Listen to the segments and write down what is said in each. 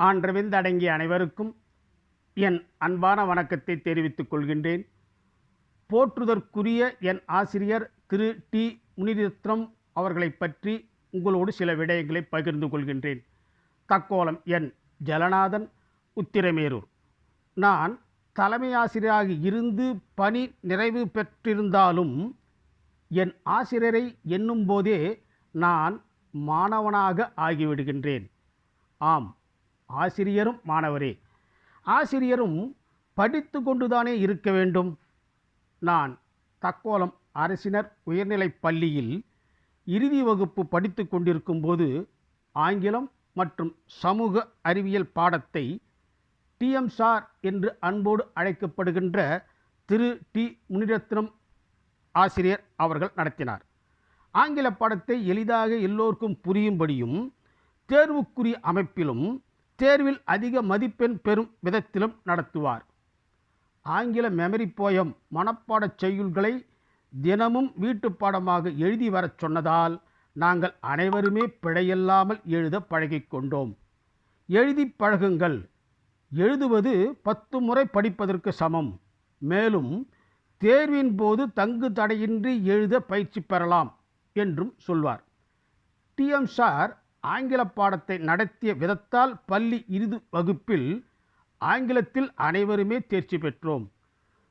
ஆண்டவிந்தடங்கிய அனைவருக்கும் என் அன்பான வணக்கத்தை தெரிவித்துக் கொள்கின்றேன். போற்றுதற்குரிய என் ஆசிரியர் திரு. டி. முனிரத்னம் அவர்களைப் பற்றி உங்களோடு சில விடயங்களை பகிர்ந்து கொள்கின்றேன். தக்கோலம் என் ஜலநாதன் உத்திரமேரூர். நான் தலைமை ஆசிரியராக இருந்து பணி நிறைவு பெற்றிருந்தாலும் என் ஆசிரியரை எண்ணும்போதே நான் மாணவனாக ஆகிவிடுகின்றேன். ஆம் ஆசிரியரும் மாணவரே. ஆசிரியரும் படித்து கொண்டுதானே இருக்க வேண்டும். நான் தக்கோலம் அரசினர் உயர்நிலைப் பள்ளியில் இறுதி வகுப்பு படித்து கொண்டிருக்கும்போது ஆங்கிலம் மற்றும் சமூக அறிவியல் பாடத்தை டிஎம் சார் என்று அன்போடு அழைக்கப்படுகின்ற திரு. டி. முனிரத்னம் ஆசிரியர் அவர்கள் நடத்தினார். ஆங்கில பாடத்தை எளிதாக எல்லோருக்கும் புரியும்படியும் தேர்வுக்குரிய அமைப்பிலும் தேர்வில் அதிக மதிப்பெண் பெறும் விதத்திலும் நடத்துவார். ஆங்கில மெமரி போயம் மனப்பாடச் செய்யுள்களை தினமும் வீட்டு பாடமாக எழுதி வரச் சொன்னதால் நாங்கள் அனைவருமே பிழையில்லாமல் எழுத பழகிக் கொண்டோம். எழுதி பழகுங்கள். எழுதுவது பத்து முறை படிப்பதற்கு சமம். மேலும் தேர்வின் போது தங்கு தடையின்றி எழுத பயிற்சி பெறலாம் என்றும் சொல்வார். டிஎம் சார் ஆங்கில பாடத்தை நடத்திய விதத்தால் பள்ளி இறுதி வகுப்பில் ஆங்கிலத்தில் அனைவருமே தேர்ச்சி பெற்றோம்.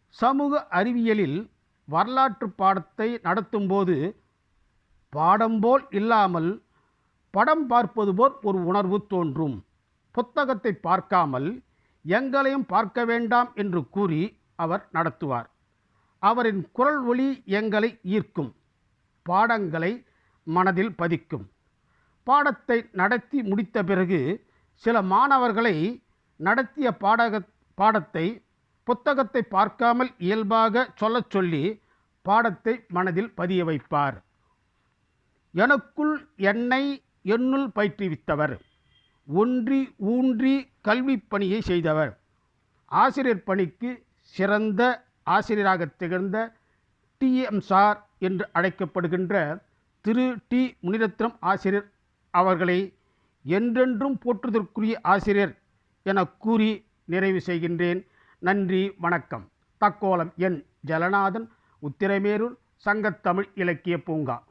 சமூக அறிவியலில் வரலாற்று பாடத்தை நடத்தும்போது பாடம் போல் இல்லாமல் படம் பார்ப்பது போல் ஒரு உணர்வு தோன்றும். புத்தகத்தை பார்க்காமல் எங்களையும் பார்க்க வேண்டாம் என்று கூறி அவர் நடத்துவார். அவரின் குரல் ஒளி எங்களை ஈர்க்கும். பாடங்களை மனதில் பதிக்கும். பாடத்தை நடத்தி முடித்த பிறகு சில மாணவர்களை நடத்திய பாடக பாடத்தை புத்தகத்தை பார்க்காமல் இயல்பாக சொல்லச் சொல்லி பாடத்தை மனதில் பதிய வைப்பார். எனக்குள் என்னை என்னுள் பயிற்றுவித்தவர். ஒன்றி ஊன்றி கல்வி பணியை செய்தவர். ஆசிரியர் பணிக்கு சிறந்த ஆசிரியராக திகழ்ந்த டிஎம் சார் என்று அழைக்கப்படுகின்ற திரு. டி. முனிரத்னம் ஆசிரியர் அவர்களை என்றென்றும் போற்றுதற்குரிய ஆசிரியர் என கூறி நிறைவு செய்கின்றேன். நன்றி வணக்கம். தக்கோலம் என் ஜலநாதன் உத்திரமேரூர் சங்கத்தமிழ் இலக்கிய பூங்கா.